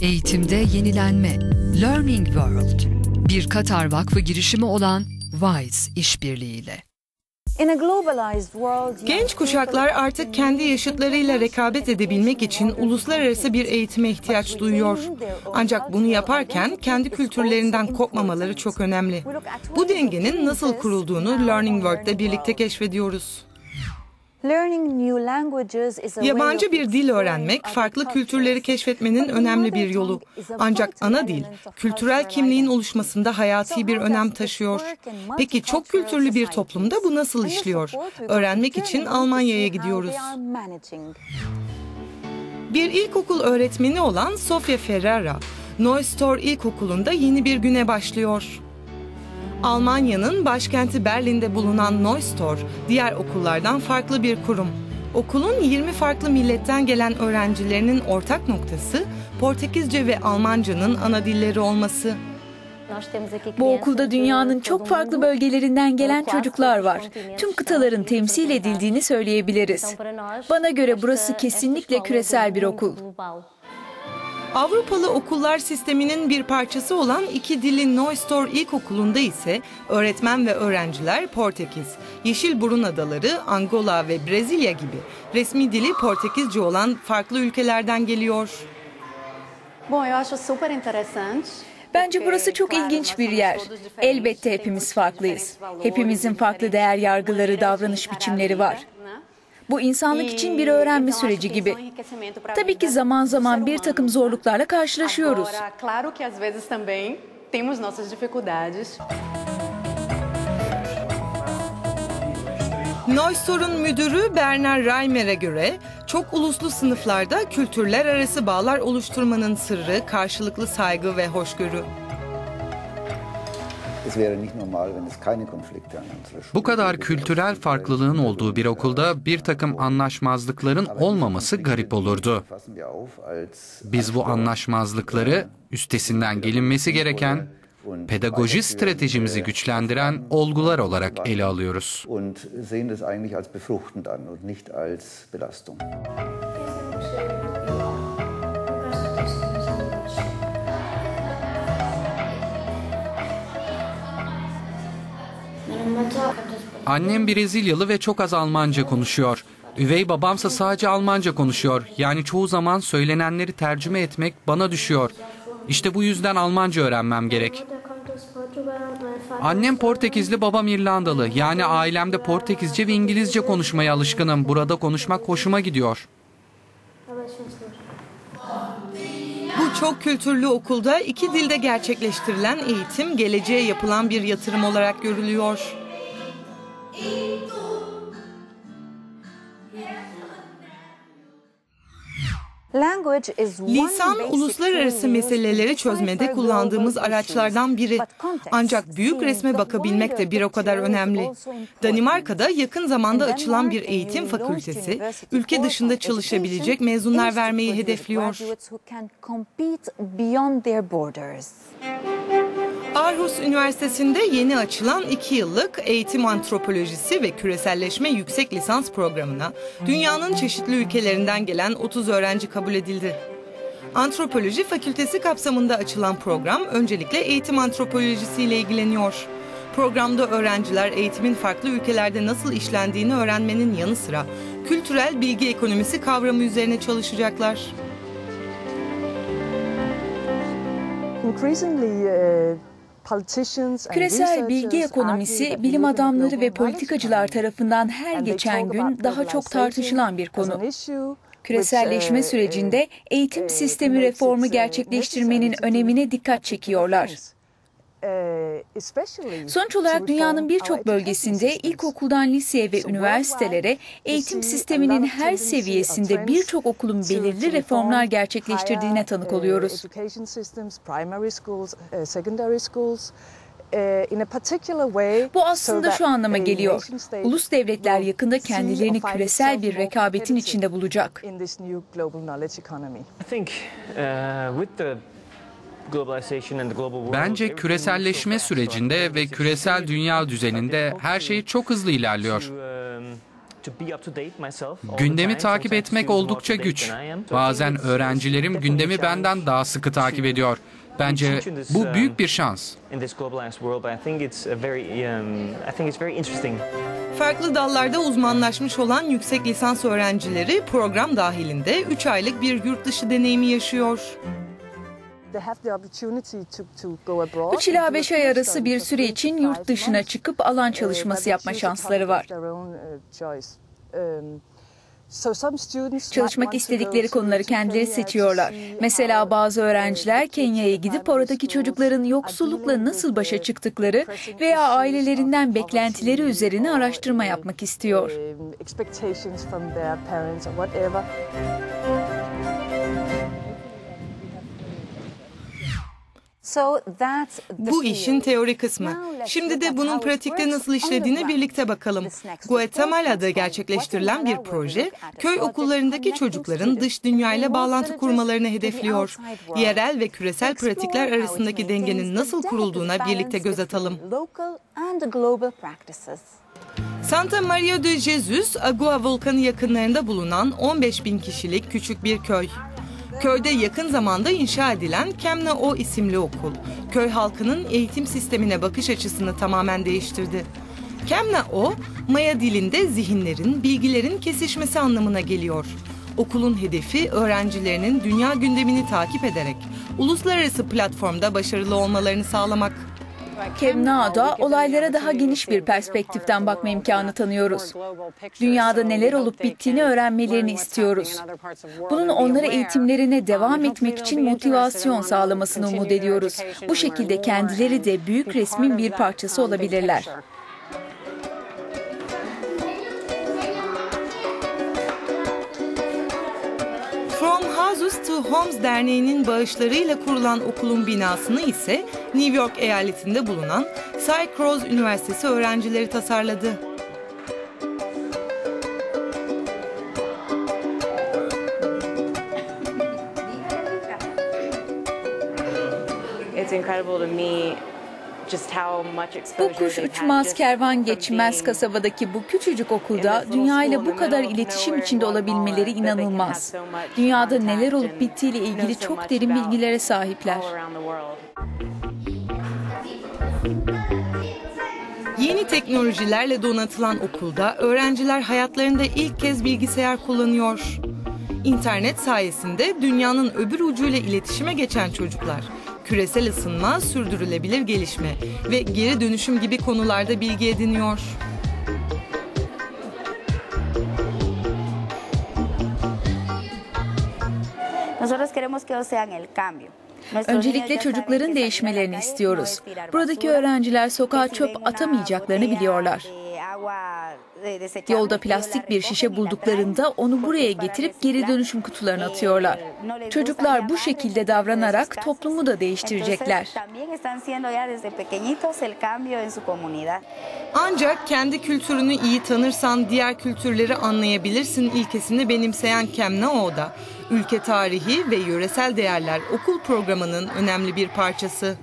Eğitimde yenilenme. Learning World. Bir Katar Vakfı girişimi olan WISE işbirliğiyle. Genç kuşaklar artık kendi yaşıtlarıyla rekabet edebilmek için uluslararası bir eğitime ihtiyaç duyuyor. Ancak bunu yaparken kendi kültürlerinden kopmamaları çok önemli. Bu dengenin nasıl kurulduğunu Learning World'de birlikte keşfediyoruz. Yabancı bir dil öğrenmek, farklı kültürleri keşfetmenin önemli bir yolu. Ancak ana dil, kültürel kimliğin oluşmasında hayati bir önem taşıyor. Peki çok kültürlü bir toplumda bu nasıl işliyor? Öğrenmek için Almanya'ya gidiyoruz. Bir ilkokul öğretmeni olan Sofia Ferrara, Neustor İlkokulu'nda yeni bir güne başlıyor. Almanya'nın başkenti Berlin'de bulunan Neustor, diğer okullardan farklı bir kurum. Okulun 20 farklı milletten gelen öğrencilerinin ortak noktası Portekizce ve Almanca'nın ana dilleri olması. Bu okulda dünyanın çok farklı bölgelerinden gelen çocuklar var. Tüm kıtaların temsil edildiğini söyleyebiliriz. Bana göre burası kesinlikle küresel bir okul. Avrupalı okullar sisteminin bir parçası olan iki dili Neustor İlkokulu'nda ise öğretmen ve öğrenciler Portekiz, Yeşilburun Adaları, Angola ve Brezilya gibi resmi dili Portekizce olan farklı ülkelerden geliyor. Bence burası çok ilginç bir yer. Elbette hepimiz farklıyız. Hepimizin farklı değer yargıları, davranış biçimleri var. Bu insanlık için bir öğrenme süreci gibi. Tabii ki zaman zaman bir takım zorluklarla karşılaşıyoruz. Neustor'un müdürü Bernard Reimer'e göre çok uluslu sınıflarda kültürler arası bağlar oluşturmanın sırrı karşılıklı saygı ve hoşgörü. Bu kadar kültürel farklılığın olduğu bir okulda bir takım anlaşmazlıkların olmaması garip olurdu. Biz bu anlaşmazlıkları üstesinden gelinmesi gereken pedagoji stratejimizi güçlendiren olgular olarak ele alıyoruz. Annem Brezilyalı ve çok az Almanca konuşuyor. Üvey babamsa sadece Almanca konuşuyor. Yani çoğu zaman söylenenleri tercüme etmek bana düşüyor. İşte bu yüzden Almanca öğrenmem gerek. Annem Portekizli, babam İrlandalı. Yani ailemde Portekizce ve İngilizce konuşmaya alışkınım. Burada konuşmak hoşuma gidiyor. Bu çok kültürlü okulda iki dilde gerçekleştirilen eğitim geleceğe yapılan bir yatırım olarak görülüyor. Lisan uluslararası meseleleri çözmede kullandığımız araçlardan biri. Ancak büyük resme bakabilmek de bir o kadar önemli. Danimarka'da yakın zamanda açılan bir eğitim fakültesi ülke dışında çalışabilecek mezunlar vermeyi hedefliyor. Aarhus Üniversitesi'nde yeni açılan 2 yıllık eğitim antropolojisi ve küreselleşme yüksek lisans programına dünyanın çeşitli ülkelerinden gelen 30 öğrenci kabul edildi. Antropoloji fakültesi kapsamında açılan program öncelikle eğitim antropolojisi ile ilgileniyor. Programda öğrenciler eğitimin farklı ülkelerde nasıl işlendiğini öğrenmenin yanı sıra kültürel bilgi ekonomisi kavramı üzerine çalışacaklar. Küresel bilgi ekonomisi bilim adamları ve politikacılar tarafından her geçen gün daha çok tartışılan bir konu. Küreselleşme sürecinde eğitim sistemi reformu gerçekleştirmenin önemine dikkat çekiyorlar. Sonuç olarak dünyanın birçok bölgesinde ilkokuldan liseye ve üniversitelere eğitim sisteminin her seviyesinde birçok okulun belirli reformlar gerçekleştirdiğine tanık oluyoruz. Bu aslında şu anlama geliyor. Ulus devletler yakında kendilerini küresel bir rekabetin içinde bulacak. Bence küreselleşme sürecinde ve küresel dünya düzeninde her şey çok hızlı ilerliyor. Gündemi takip etmek oldukça güç. Bazen öğrencilerim gündemi benden daha sıkı takip ediyor. Bence bu büyük bir şans. Farklı dallarda uzmanlaşmış olan yüksek lisans öğrencileri program dahilinde 3 aylık bir yurt dışı deneyimi yaşıyor. 3 ila 5 ay arası bir süre için yurt dışına çıkıp alan çalışması yapma şansları var. Çalışmak istedikleri konuları kendileri seçiyorlar. Mesela bazı öğrenciler Kenya'ya gidip oradaki çocukların yoksullukla nasıl başa çıktıkları veya ailelerinden beklentileri üzerine araştırma yapmak istiyor. Bu işin teori kısmı. Şimdi de bunun pratikte nasıl işlediğine birlikte bakalım. Guatemala'da gerçekleştirilen bir proje, köy okullarındaki çocukların dış dünyayla bağlantı kurmalarını hedefliyor. Yerel ve küresel pratikler arasındaki dengenin nasıl kurulduğuna birlikte göz atalım. Santa Maria de Jesus, Agua Volkanı yakınlarında bulunan 15 bin kişilik küçük bir köy. Köyde yakın zamanda inşa edilen Kemna O isimli okul, köy halkının eğitim sistemine bakış açısını tamamen değiştirdi. Kemna O, Maya dilinde zihinlerin, bilgilerin kesişmesi anlamına geliyor. Okulun hedefi öğrencilerinin dünya gündemini takip ederek uluslararası platformda başarılı olmalarını sağlamak. Kemna'da olaylara daha geniş bir perspektiften bakma imkanı tanıyoruz. Dünyada neler olup bittiğini öğrenmelerini istiyoruz. Bunun onlara eğitimlerine devam etmek için motivasyon sağlamasını umut ediyoruz. Bu şekilde kendileri de büyük resmin bir parçası olabilirler. From Houses to Homes Derneği'nin bağışlarıyla kurulan okulun binasını ise New York eyaletinde bulunan Cy Cross Üniversitesi öğrencileri tasarladı. It's incredible to me Bu kuş uçmaz kervan geçmez kasabadaki bu küçücük okulda dünya ile bu kadar iletişim içinde olabilmeleri inanılmaz. Dünyada neler olup bittiğiyle ilgili çok derin bilgilere sahipler. Yeni teknolojilerle donatılan okulda öğrenciler hayatlarında ilk kez bilgisayar kullanıyor. İnternet sayesinde dünyanın öbür ucuyla iletişime geçen çocuklar küresel ısınma, sürdürülebilir gelişme ve geri dönüşüm gibi konularda bilgi ediniyor. Öncelikle çocukların değişmelerini istiyoruz. Buradaki öğrenciler sokağa çöp atamayacaklarını biliyorlar. Yolda plastik bir şişe bulduklarında onu buraya getirip geri dönüşüm kutularına atıyorlar. Çocuklar bu şekilde davranarak toplumu da değiştirecekler. Ancak kendi kültürünü iyi tanırsan diğer kültürleri anlayabilirsin ilkesini benimseyen Kemna Oda, ülke tarihi ve yöresel değerler okul programının önemli bir parçası.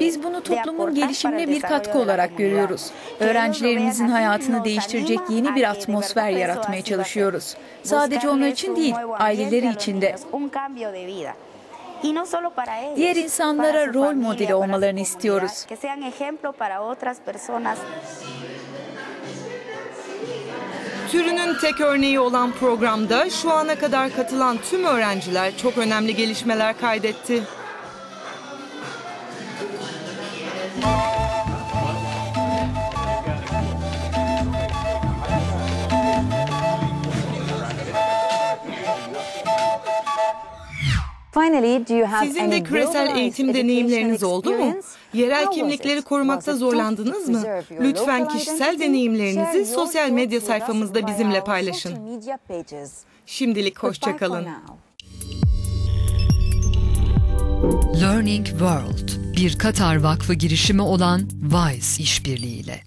Biz bunu toplumun gelişimine bir katkı olarak görüyoruz. Öğrencilerimizin hayatını değiştirecek yeni bir atmosfer yaratmaya çalışıyoruz. Sadece onlar için değil, aileleri için de. Diğer insanlara rol modeli olmalarını istiyoruz. Türünün tek örneği olan programda şu ana kadar katılan tüm öğrenciler çok önemli gelişmeler kaydetti. Sizin de küresel eğitim deneyimleriniz oldu mu? Yerel kimlikleri korumakta zorlandınız mı? Lütfen kişisel deneyimlerinizi sosyal medya sayfamızda bizimle paylaşın. Şimdilik hoşçakalın. Learning World, bir Katar Vakfı girişimi olan WISE işbirliğiyle.